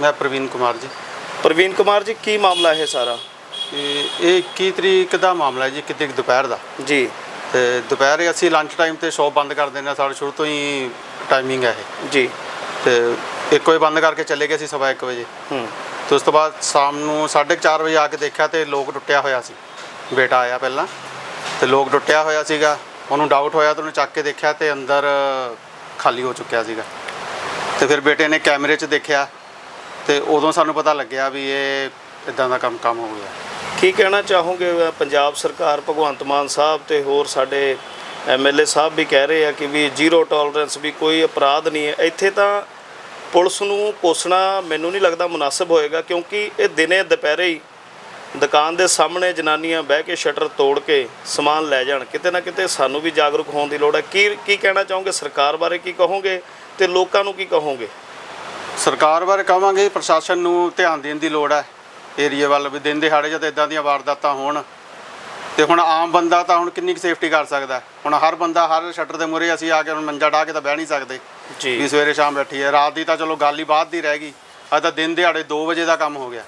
ਮੈਂ ਪ੍ਰਵੀਨ ਕੁਮਾਰ ਜੀ। ਪ੍ਰਵੀਨ ਕੁਮਾਰ ਜੀ ਕੀ ਮਾਮਲਾ ਹੈ ਸਾਰਾ? ਤੇ ਇਹ 21 ਤਰੀਕ ਦਾ ਮਾਮਲਾ ਹੈ ਜੀ ਕਿਤੇ ਕੁ ਦੁਪਹਿਰ ਦਾ। ਜੀ। ਤੇ ਦੁਪਹਿਰੇ ਅਸੀਂ ਲੰਚ ਟਾਈਮ ਤੇ ਸ਼ੌਪ ਬੰਦ ਕਰ ਦਿੰਦੇ ਹਾਂ ਸਾਡੇ ਸ਼ੁਰੂ ਤੋਂ ਹੀ ਟਾਈਮਿੰਗ ਹੈ ਇਹ। ਜੀ। ਤੇ 1 ਵਜੇ ਬੰਦ ਕਰਕੇ ਚਲੇ ਗਏ ਸੀ ਸਵਾ 1 ਵਜੇ। ਹੂੰ। ਤੇ ਉਸ ਤੋਂ ਬਾਅਦ ਸ਼ਾਮ ਨੂੰ 4:30 ਵਜੇ ਆ ਕੇ ਦੇਖਿਆ ਤੇ ਲੋਕ ਟੁੱਟਿਆ ਹੋਇਆ ਸੀ। ਬੇਟਾ ਆਇਆ ਪਹਿਲਾਂ। ਤੇ ਲੋਕ ਟੁੱਟਿਆ ਹੋਇਆ ਸੀਗਾ। ਉਹਨੂੰ ਡਾਊਟ ਹੋਇਆ ਤੇ ਉਹਨੇ ਚੱਕ ਕੇ ਦੇਖਿਆ ਤੇ ਅੰਦਰ ਖਾਲੀ ਹੋ ਚੁੱਕਿਆ ਸੀਗਾ। ਤੇ ਫਿਰ ਬੇਟੇ ਨੇ ਕੈਮਰੇ 'ਚ ਦੇਖਿਆ। ਤੇ ਉਦੋਂ ਸਾਨੂੰ ਪਤਾ ਲੱਗਿਆ ਵੀ ਇਹ ਇਦਾਂ ਦਾ ਕੰਮ ਕੰਮ ਹੋ ਗਿਆ। ਕੀ ਕਹਿਣਾ ਚਾਹੋਗੇ ਪੰਜਾਬ ਸਰਕਾਰ, ਭਗਵੰਤ ਮਾਨ ਸਾਹਿਬ ਤੇ ਹੋਰ ਸਾਡੇ ਐਮਐਲਏ ਸਾਹਿਬ ਵੀ ਕਹਿ ਰਹੇ ਆ ਕਿ ਵੀ ਜ਼ੀਰੋ ਟੋਲਰੈਂਸ ਵੀ ਕੋਈ ਅਪਰਾਧ ਨਹੀਂ ਹੈ। ਇੱਥੇ ਤਾਂ ਪੁਲਿਸ ਨੂੰ ਕੋਸਣਾ ਮੈਨੂੰ ਨਹੀਂ ਲੱਗਦਾ ਮੁਨਾਸਬ ਹੋਏਗਾ ਕਿਉਂਕਿ ਇਹ ਦਿਨੇ ਦੁਪਹਿਰੇ ਹੀ ਦੁਕਾਨ ਦੇ ਸਾਹਮਣੇ ਜਨਾਨੀਆਂ ਬਹਿ ਕੇ ਸ਼ਟਰ ਤੋੜ ਕੇ ਸਮਾਨ ਲੈ ਜਾਣ। ਕਿਤੇ ਨਾ ਕਿਤੇ ਸਾਨੂੰ ਵੀ ਜਾਗਰੂਕ ਹੋਣ ਦੀ ਲੋੜ ਹੈ। ਕੀ ਕੀ ਕਹਿਣਾ ਚਾਹੋਗੇ? ਸਰਕਾਰ ਬਾਰੇ ਕੀ ਕਹੋਗੇ ਤੇ ਲੋਕਾਂ ਨੂੰ ਕੀ ਕਹੋਗੇ? ਸਰਕਾਰ ਬਾਰੇ ਕਹਾਂਗੇ ਪ੍ਰਸ਼ਾਸਨ ਨੂੰ ਧਿਆਨ ਦੇਣ ਦੀ ਲੋੜ ਹੈ। ਏਰੀਏ ਵੱਲ ਵੀ ਦਿਨ ਦਿਹਾੜੇ ਜਦ ਇਦਾਂ ਦੀਆਂ ਵਾਰਦਾਤਾਂ ਹੋਣ ਤੇ ਹੁਣ ਆਮ ਬੰਦਾ ਤਾਂ ਹੁਣ ਕਿੰਨੀ ਕੁ ਸੇਫਟੀ ਕਰ ਸਕਦਾ? ਹੁਣ ਹਰ ਬੰਦਾ ਹਰ ਸ਼ਟਰ ਦੇ ਮੂਹਰੇ ਅਸੀਂ ਆ ਕੇ ਹੁਣ ਮੰਜਾ ਢਾ ਕੇ ਤਾਂ ਬਹਿ ਨਹੀਂ ਸਕਦੇ। ਵੀ ਜੀ ਸਵੇਰੇ ਸ਼ਾਮ ਬੈਠੀ ਹੈ। ਰਾਤ ਦੀ ਤਾਂ ਚਲੋ ਗੱਲ ਹੀ ਬਾਅਦ ਦੀ ਰਹਿ ਗਈ। ਅੱਜ ਤਾਂ ਦਿਨ ਦਿਹਾੜੇ 2 ਵਜੇ ਦਾ ਕੰਮ ਹੋ ਗਿਆ।